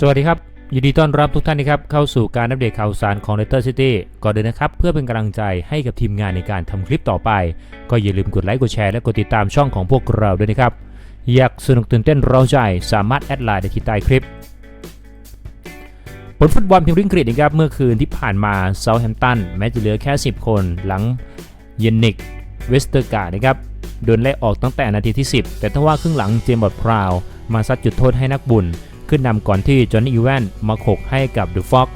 สวัสดีครับ ยินดีต้อนรับทุกท่านนะครับเข้าสู่การอัปเดตข่าวสารของ Leicester City ก่อนเดินนะครับ เพื่อเป็นกำลังใจให้กับทีมงานในการทำคลิปต่อไป ก็อย่าลืมกดไลค์กดแชร์และกดติดตามช่องของพวกเราด้วยนะครับ อยากสนุกตื่นเต้นเร้าใจ สามารถแอดไลน์ได้ที่ใต้คลิปผลฟุตบอลพรีเมียร์ลีกอังกฤษนะครับเมื่อคืนที่ผ่านมาเซาท์แฮมป์ตันแม้จะเหลือแค่ 10 คนหลังเยนนิกเวสเตอร์การ์ดนะครับโดนไล่ออกตั้งแต่นาทีที่ 10 แต่ถ้าว่าครึ่งหลังเจมส์บอร์ดพราว มาซัดจุดโทษให้นักบุญ ขึ้นนำก่อนที่จอห์นอีแวนมาขกให้กับเดอะฟ็อก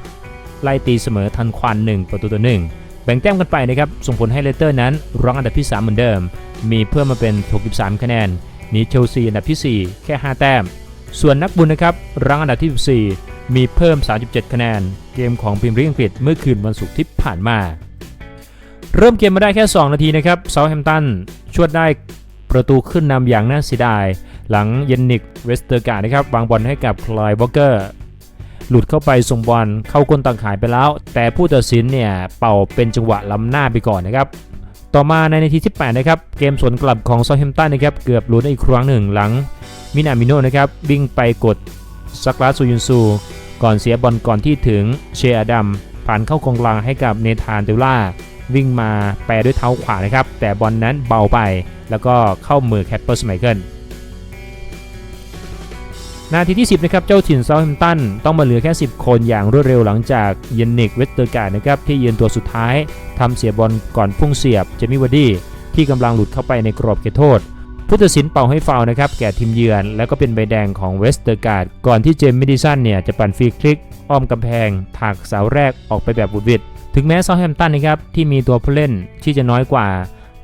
ไล่ตีเสมอทันควัน 1 ประตูต่อ1แบ่งแต้มกันไปนะครับ ส่งผลให้เลสเตอร์นั้นรั้งอันดับที่ 3 เหมือนเดิม มีเพิ่มมาเป็น 63 คะแนนนีเชลซีอันดับที่ 4 แค่ 5 แต้ม ส่วนนักบุญนะครับรั้งอันดับที่ 14 มีเพิ่ม 37 คะแนน เกมของพรีเมียร์อังกฤษเมื่อคืนวันศุกร์ที่ผ่านมา เริ่มเกมมาได้แค่ 2 นาทีนะครับเซาแฮมตันชวดได้ ประตูขึ้นนำอย่างน่าเสียดาย หลังเยนนิกเวสเตอร์การ์ดนะครับวางบอลให้กับคลายวอลเกอร์หลุดเข้าไปส่งบอลเข้าก้นตังขายไปแล้ว แต่ผู้ตัดสินเนี่ยเป่าเป็นจังหวะล้ำหน้าไปก่อนนะครับต่อมาในนาทีที่ 8 นะครับ เกมสวนกลับของซอ u t แฮมตันนะครับ เกือบลุ้นอีกครั้งหนึ่งหลังมินามิโนนะครับ วิ่งไปกดซักลาซูยุนซู ก่อนเสียบอลก่อนที่ถึงเชอาดัมผ่านเข้ากองกลางให้กับเนธานเดลล่า วิ่งมาแปรด้วยเท้าขวานะครับ แต่บอลนั้นเบาไป แล้วก็เข้ามือแคปเปอร์สไมเคิลนาทีที่ 10 นะครับ เจ้าถิ่นเซาท์แฮมตันต้องมาเหลือแค่ 10 คนอย่างรวดเร็วหลังจากเยนนิกเวสเตอร์การ์ดนะครับ ที่ยืนตัวสุดท้ายทำเสียบอลก่อนพุ่งเสียบเจมี่วาร์ดี้ที่กำลังหลุดเข้าไปในกรอบเขตโทษ ผู้ตัดสินเป่าให้ฟาวนะครับ แก่ทีมเยือน แล้วก็เป็นใบแดงของเวสเตอร์การ์ดก่อนที่เจมส์มิดิสันเนี่ยจะปั่นฟรีคลิก อ้อมกำแพงถากเสาแรกออกไปแบบบุดวิดถึงแม้เซาท์แฮมตันนะครับที่มีตัวผู้เล่นที่จะน้อยกว่า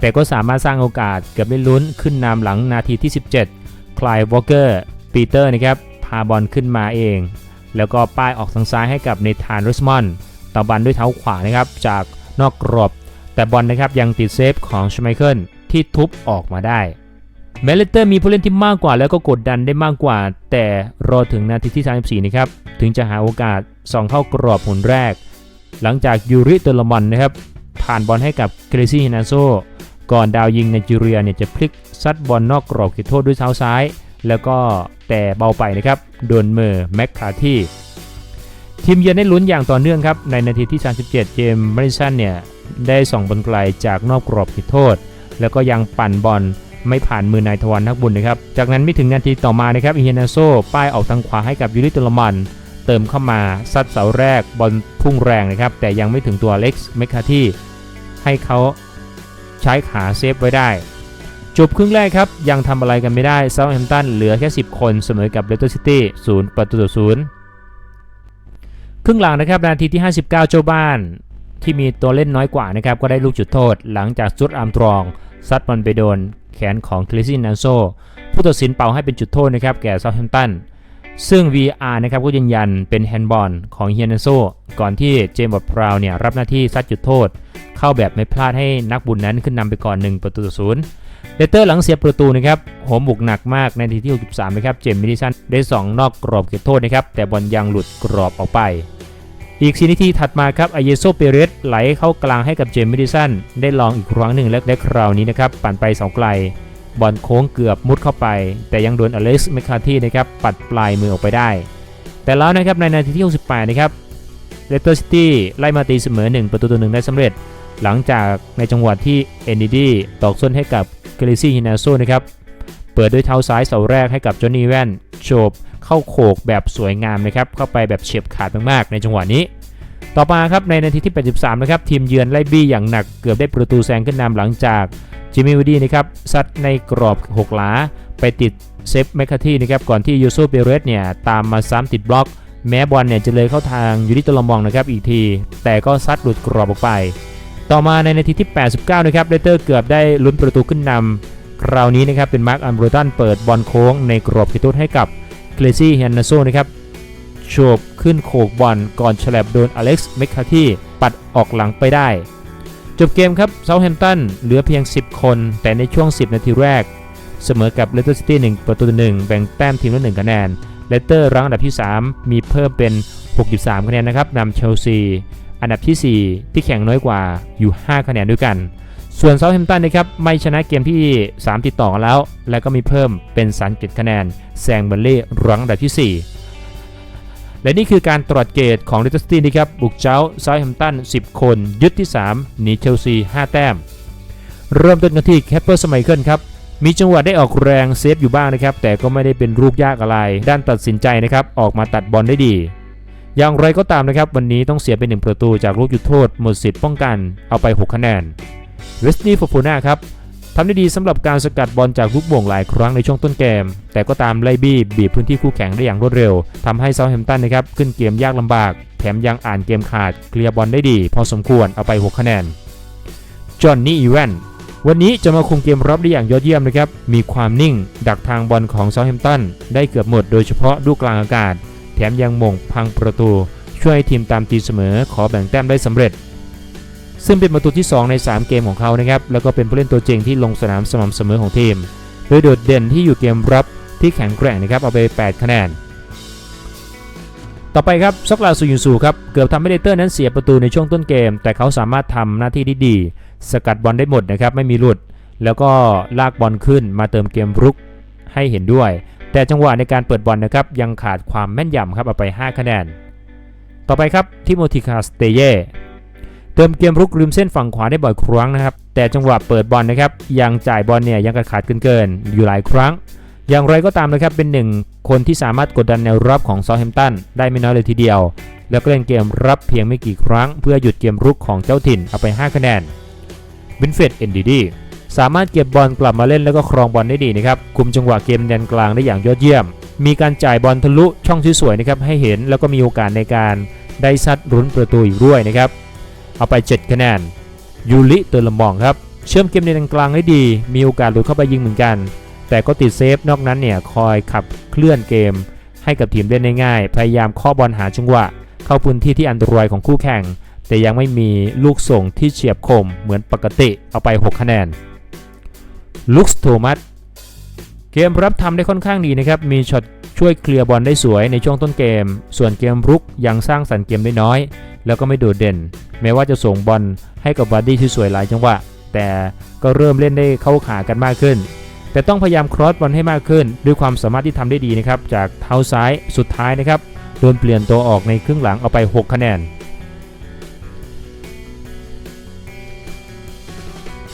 แต่ก็สามารถสร้างโอกาสเกือบได้ลุ้นขึ้นนำหลังนาทีที่ 17 คลายวอลเกอร์ปีเตอร์นะครับพาบอลขึ้นมาเอง แล้วก็ป้ายออกทางซ้ายให้กับเนธานริสมอนต่อบอลด้วยเท้าขวานะครับจากนอกกรอบ แต่บอลนะครับยังติดเซฟของชไมเคิลที่ทุบออกมาได้แมเลเตอร์มีผู้เล่นที่มากกว่าแล้วก็กดดันได้มากกว่า แต่รอถึงนาทีที่ 34 นะครับ ถึงจะหาโอกาสส่องเข้ากรอบผลแรก หลังจากยูริเตอร์ลมอนนะครับ ผ่านบอลให้กับเกรซี่ฮินาโซ ก่อนดาวยิงไนจีเรียเนี่ยจะพลิกซัดบอลนอกกรอบเขตโทษด้วยเท้าซ้าย แล้วก็แต่เบาไปนะครับโดนมือแม็กคาที่ทีมเยือนได้ลุ้นอย่างต่อเนื่องครับในนาทีที่ 37 เจมส์มาริสันเนี่ยได้ส่องบอลไกลจากนอกกรอบเขตโทษ แล้วก็ยังปั่นบอลไม่ผ่านมือนายทวันนักบุญนะครับ จากนั้นไม่ถึงนาทีต่อมานะครับอิเฮนาโซป้ายออกทางขวาให้กับยูริตอร์ลมัน เติมเข้ามาซัดเสาแรกบอลพุ่งแรงนะครับ แต่ยังไม่ถึงตัวเล็กซ์เมคคาที่ให้เขา ใช้ขาเซฟไว้ได้ จบครึ่งแรกครับ ยังทำอะไรกันไม่ได้เซาท์แฮมป์ตันเหลือแค่ 10 คนเสมอกับเลสเตอร์ซิตี้0ประตูต่อ0ครึ่งหลังนะครับนาทีที่ 59 เจ้าบ้าน ที่มีตัวเล่นน้อยกว่านะครับก็ได้ลูกจุดโทษ หลังจากจุดอาร์มตรอง ซัดบอลไปโดน แขนของคลิซินนันโซผู้ตัดสินเป่าให้เป็นจุดโทษนะครับแก่เซาท์แฮมป์ตัน ซึ่ง VR นะครับก็ยืนยันเป็นแฮนด์บอลของเฮียนโซก่อนที่เจมส์บอดพราวเนี่ยรับหน้าที่ซัดจุดโทษ เข้าแบบไม่พลาดให้นักบุญนั้นขึ้นนำไปก่อน 1 ประตูต่อศูนย์เลสเตอร์หลังเสียประตูนะครับโหมบุกหนักมากในทีที่ 63 นะครับ เจมส์มิดิสันได้ 2 นอกกรอบเขตโทษนะครับ แต่บอลยังหลุดกรอบออกไป อีก4นาทีถัดมาครับอเยโซเปเรสไหลเข้ากลางให้กับเจมส์มิดิสันได้ลองอีกครั้งหนึ่งและได้คราวนี้นะครับปั่นไปเสาไกล บอลโค้งเกือบมุดเข้าไป แต่ยังโดนอเล็กซ์แมคคาที่นะครับปัดปลายมือออกไปได้ แต่แล้วนะครับในนาทีที่ 68 นะครับเลสเตอร์ซิตี้ไล่มาตีเสมอ 1 ประตูต่อหนึ่งได้สำเร็จ หลังจากในจังหวะที่เอนดิดีตอกส้นให้กับเกลิซี่ฮินาโซนะครับเปิดด้วยเท้าซ้ายเสาแรกให้กับจอห์นนี่แวนโฉบเข้าโขกแบบสวยงามนะครับเข้าไปแบบเฉียบขาดมากๆ ในจังหวะนี้ ต่อมาครับในนาทีที่ 83 นะครับทีมเยือนไล่บี้อย่างหนักเกือบได้ประตูแซงขึ้นนำหลังจาก จิมมี่วูดี้นะครับซัดในกรอบ 6 หลา ไปติดเซฟแมคคาที่นะครับก่อนที่ยูโซเปเรสเนี่ยตามมาซ้ำติดบล็อก แม้บอลเนี่ยจะเลยเข้าทางยูริโตลมองนะครับอีกที แต่ก็ซัดหลุดกรอบออกไป ต่อมาในนาทีที่ 89 นะครับเลเตอร์เกือบได้ลุ้นประตูขึ้นนำคราวนี้นะครับเป็นมาร์คอัมโบรตันเปิดบอลโค้งในกรอบเขตโทษให้กับเกรซี่เฮนนาโซนะครับโฉบขึ้นโขกบอลก่อนฉลับโดนอเล็กซ์เมคคาที่ปัดออกหลังไปได้ จบเกมครับเซาท์แฮมป์ตันเหลือเพียง 10 คน แต่ในช่วง 10 นาทีแรก เสมอกับเลสเตอร์ซิตี้1ประตูต่อ1แบ่งแต้มทีมละ1คะแนนเลสเตอร์รั้งอันดับที่ 3 มีเพิ่มเป็น 63 คะแนนนะครับนำเชลซีอันดับที่ 4 ที่แข่งน้อยกว่าอยู่ 5 คะแนนด้วยกัน ส่วนเซาท์แฮมป์ตันนะครับไม่ชนะเกมที่ 3 ติดต่อกันแล้ว และก็มีเพิ่มเป็น37คะแนนแซงเบอร์เล่รั้งอันดับที่ 4 และนี่คือการตรวจเกตของเลสเตอร์ซิตี้นะครับ บุกเจ้าซาแฮมตัน 10 คน ยึดที่ 3 หนีเชลซี 5 แต้ม เริ่มต้นกันที่แคปเปอร์สไมเคิลครับ มีจังหวะได้ออกแรงเซฟอยู่บ้างนะครับ แต่ก็ไม่ได้เป็นลูกยากอะไร ด้านตัดสินใจนะครับ ออกมาตัดบอลได้ดี อย่างไรก็ตามนะครับ วันนี้ต้องเสียเป็นหนึ่งประตูจากลูกจุดโทษหมดสิทธิ์ป้องกัน เอาไป 6 คะแนน เวสตี้ฟอฟูน่าครับ ทำได้ดีสำหรับการสกัดบอลจากลูกโบ่งหลายครั้งในช่วงต้นเกม แต่ก็ตามไล่บี้บีบพื้นที่คู่แข่งได้อย่างรวดเร็วทำให้เซาท์แฮมป์ตันนะครับขึ้นเกมยากลำบาก แถมยังอ่านเกมขาดเคลียร์บอลได้ดี พอสมควรเอาไป 6 คะแนนจอห์นนี่อีแวนวันนี้จะมาคุมเกมรับได้อย่างยอดเยี่ยมนะครับ มีความนิ่ง ดักทางบอลของเซาท์แฮมป์ตันได้เกือบหมดโดยเฉพาะลูกกลางอากาศ แถมยังมงพังประตู ช่วยให้ทีมตามตีเสมอขอแบ่งแต้มได้สำเร็จ ซึ่งเป็นประตูที่ 2 ใน 3 เกมของเขานะครับแล้วก็เป็นผู้เล่นตัวจริงที่ลงสนามสม่ำเสมอของทีม โดยโดดเด่นที่อยู่เกมรับที่แข็งแกร่งนะครับเอาไป 8 คะแนน ต่อไปครับซอกลาซูยุนซูครับเกือบทำให้เลเตอร์นั้นเสียประตูในช่วงต้นเกม แต่เขาสามารถทำหน้าที่ได้ดี สกัดบอลได้หมดนะครับไม่มีหลุด แล้วก็ลากบอลขึ้นมาเติมเกมรุกให้เห็นด้วย แต่จังหวะในการเปิดบอลนะครับยังขาดความแม่นยำครับเอาไป 5 คะแนน ต่อไปครับทิโมธิคาสเตเย เติมเกมรุกริมเส้นฝั่งขวาได้บ่อยครั้งนะครับ แต่จังหวะเปิดบอลนะครับ ยังจ่ายบอลเนี่ยยังกระขาดเกินเกินๆอยู่หลายครั้ง อย่างไรก็ตามนะครับเป็นหนึ่งคนที่สามารถกดดันแนวรับของซา u t แฮมตันได้ไม่น้อยเลยทีเดียว แล้วก็เล่นเกมรับเพียงไม่กี่ครั้ง เพื่อหยุดเกมรุกของเจ้าถิ่นเอาไป 5 คะแนนวินเฟดเอนดีดีสามารถเก็บบอลกลับมาเล่นแล้วก็ครองบอลได้ดีนะครับคุมจังหวะเกมแดนกลางได้อย่างยอดเยี่ยม มีการจ่ายบอลทะลุช่องที่สวยๆนะครับให้เห็นแล้วก็มีโอกาสในการได้ซัดรุนประตูอีกด้วยนะครับ เอาไป 7 คะแนนยูริเตอร์ลมองครับ เชื่อมเกมในกลางได้ดี มีโอกาสหลุดเข้าไปยิงเหมือนกัน แต่ก็ติดเซฟนอกนั้นเนี่ยคอยขับเคลื่อนเกม ให้กับทีมเล่นได้ง่ายพยายามข้อบอลหาจังหวะ เข้าพื้นที่ที่อันตรายของคู่แข่ง แต่ยังไม่มีลูกส่งที่เฉียบคมเหมือนปกติเอาไป 6 คะแนนลุคส์โทมัสเกมรับทำได้ค่อนข้างดีนะครับ มีช็อต ช่วยเคลียร์บอลได้สวยในช่วงต้นเกม ส่วนเกมรุกยังสร้างสรรค์เกมได้น้อย แล้วก็ไม่โดดเด่น แม้ว่าจะส่งบอลให้กับบัดดี้ที่สวยหลายจังหวะ แต่ก็เริ่มเล่นได้เข้าขากันมากขึ้น แต่ต้องพยายามครอสบอลให้มากขึ้น ด้วยความสามารถที่ทำได้ดีนะครับ จากเท้าซ้ายสุดท้ายนะครับ โดนเปลี่ยนตัวออกในครึ่งหลังเอาไป 6 คะแนน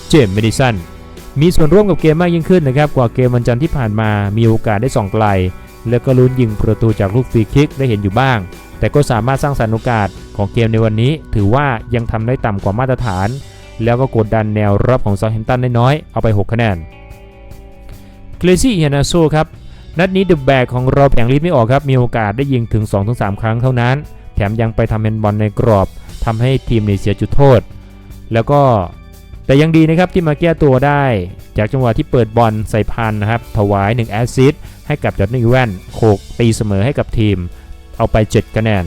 เจมส์เมดิสันมีส่วนร่วมกับเกมมากยิ่งขึ้นนะครับ กว่าเกมวันจันทร์ที่ผ่านมามีโอกาสได้ส่องไกล แล้วก็ลุ้นยิงประตูจากลูกฟรีคิกได้เห็นอยู่บ้าง แต่ก็สามารถสร้างสรรค์โอกาสของเกมในวันนี้ ถือว่ายังทำได้ต่ำกว่ามาตรฐาน แล้วก็กดดันแนวรับของซา u t แฮมตันได้น้อยเอาไป 6 คะแนนเกรซี่เฮนาโซครับนัดนี้เดอะแบกของเราแผงลิดไม่ออกครับ มีโอกาสได้ยิงถึง 2-3 ครั้งเท่านั้น แถมยังไปทำเป็นบอลในกรอบทำให้ทีมในเสียจุดโทษ แล้วก็ แต่ยังดีนะครับที่มาแก้ตัวได้ จากจังหวะที่เปิดบอลใส่พันนะครับ ถวาย 1 แอสซิสต์ให้กับจอร์ดนแวนโขกตีเสมอให้กับทีม เอาไป 7 คะแนน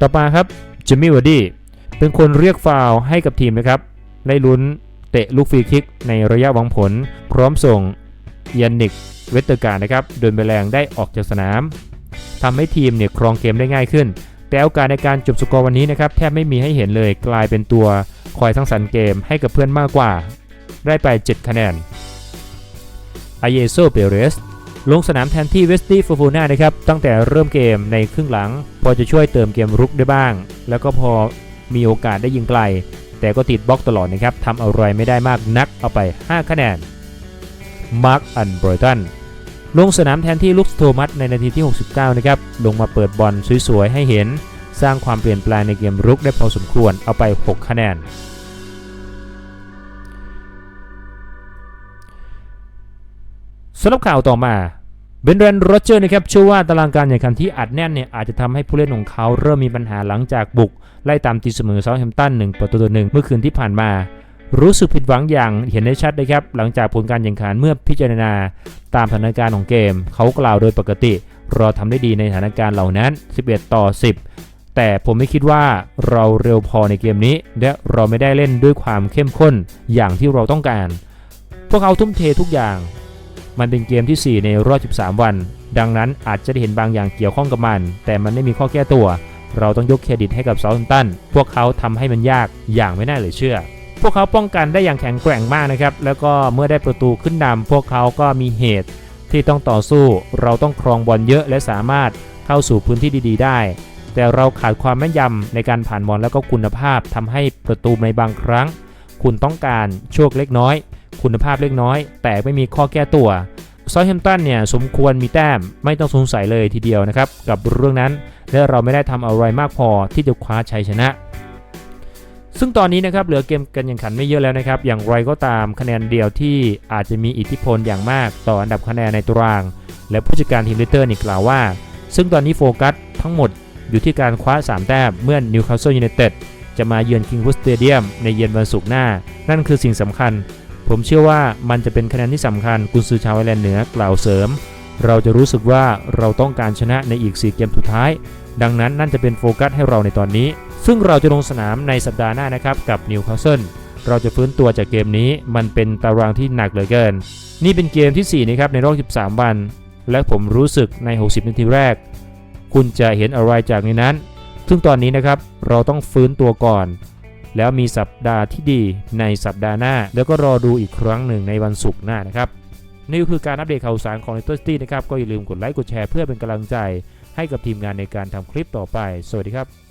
ต่อมาครับจิมมี่วอร์ดี้เป็นคนเรียกฟาวให้กับทีมนะครับได้ลุ้นเตะลูกฟรีคิกในระยะหวังผล พร้อมส่งยันนิกเวสเตอร์การ์นะครับ โดนใบแรงได้ออกจากสนามทำให้ทีมเนี่ยครองเกมได้ง่ายขึ้น แต่โอกาสในการจบสกอร์วันนี้นะครับแทบไม่มีให้เห็นเลยกลายเป็นตัวคอยสร้งสรรค์เกมให้กับเพื่อนมากกว่า ได้ไป 7 คะแนนอเยโซเปเรสลงสนามแทนที่เวสตี้ฟูฟูน่านะครับตั้งแต่เริ่มเกมในครึ่งหลัง พอจะช่วยเติมเกมรุกได้บ้าง แล้วก็พอมีโอกาสได้ยิงไกล แต่ก็ติดบล็อกตลอดนะครับทำอะไรไม่ได้มากนักเอาไป 5 คะแนนมาร์คอันบรตัน ลงสนามแทนที่ลุคโทมัสในนาทีที่ 69 นะครับ ลงมาเปิดบอลสวย ๆ ให้เห็น สร้างความเปลี่ยนแปลงในเกมรุกได้พอสมควร เอาไป 6 คะแนน สำหรับข่าวต่อมาเบนเรนโรเจอร์นะครับเชื่อว่าตารางการแข่งขันที่อัดแน่นเนี่ยอาจจะทำให้ผู้เล่นของเขาเริ่มมีปัญหาหลังจากบุก ไล่ตามตีเสมอเซาท์แฮมป์ตันหนึ่งประตูต่อหนึ่งเมื่อคืนที่ผ่านมา รู้สึกผิดหวังอย่างเห็นได้ชัดเลยครับ หลังจากผลการแข่งขันเมื่อพิจารณาตามสถานการณ์ของเกม เขากล่าวโดยปกติ เราทำได้ดีในสถานการณ์เหล่านั้น 11 ต่อ 10 แต่ผมไม่คิดว่าเราเร็วพอในเกมนี้ และเราไม่ได้เล่นด้วยความเข้มข้นอย่างที่เราต้องการ พวกเขาทุ่มเททุกอย่าง มันเป็นเกมที่ 4 ในรอบ 13 วัน ดังนั้นอาจจะได้เห็นบางอย่างเกี่ยวข้องกับมัน แต่มันไม่มีข้อแก้ตัว เราต้องยกเครดิตให้กับเซาท์ตัน พวกเขาทำให้มันยากอย่างไม่น่าเหลือเชื่อ พวกเขาป้องกันได้อย่างแข็งแกร่งมากนะครับ แล้วก็เมื่อได้ประตูขึ้นนำพวกเขาก็มีเหตุที่ต้องต่อสู้ เราต้องครองบอลเยอะและสามารถเข้าสู่พื้นที่ดี ๆ ได้ แต่เราขาดความแม่นยำในการผ่านบอลแล้วก็คุณภาพทำให้ประตูในบางครั้ง คุณต้องการโชคเล็กน้อย คุณภาพเล็กน้อย แต่ไม่มีข้อแก้ตัวซอยแฮมตันเนี่ยสมควรมีแต้มไม่ต้องสงสัยเลยทีเดียวนะครับ กับเรื่องนั้นและเราไม่ได้ทำอะไรมากพอที่จะคว้าชัยชนะ ซึ่งตอนนี้นะครับเหลือเกมกันแข่งขันไม่เยอะแล้วนะครับ อย่างไรก็ตามคะแนนเดียวที่อาจจะมีอิทธิพลอย่างมากต่ออันดับคะแนนในตาราง และผู้จัดการทีมลิเตอร์นี่กล่าวว่า ซึ่งตอนนี้โฟกัสทั้งหมดอยู่ที่การคว้า 3 แต้มเมื่อนิวคาสเซิลยูไนเต็ดจะมาเยือนคิง w ูสเตเดียมในเย็นวันศุกร์หน้า นั่นคือสิ่งสำคัญ ผมเชื่อว่ามันจะเป็นคะแนนที่สำคัญกุนซือชาวไอร์แลนด์เหนือกล่าวเสริม เราจะรู้สึกว่าเราต้องการชนะในอีก 4 เกมสุดท้าย ดังนั้นนั่นจะเป็นโฟกัสให้เราในตอนนี้ ซึ่งเราจะลงสนามในสัปดาห์หน้านะครับกับนิวคาสเซิลเราจะฟื้นตัวจากเกมนี้มันเป็นตารางที่หนักเหลือเกิน นี่เป็นเกมที่ 4 นะครับในรอบ 13 วัน และผมรู้สึกใน 60 นาทีแรก คุณจะเห็นอะไรจากในนั้น ซึ่งตอนนี้นะครับเราต้องฟื้นตัวก่อน แล้วมีสัปดาห์ที่ดีในสัปดาห์หน้า แล้วก็รอดูอีกครั้งหนึ่งในวันศุกร์หน้านะครับนี่คือการอัปเดตข่าวสารของ l ต t ร์ City นะครับก็อย่าลืมกดไลค์กดแชร์เพื่อเป็นกำลังใจให้กับทีมงานในการทำคลิปต่อไป สวัสดีครับ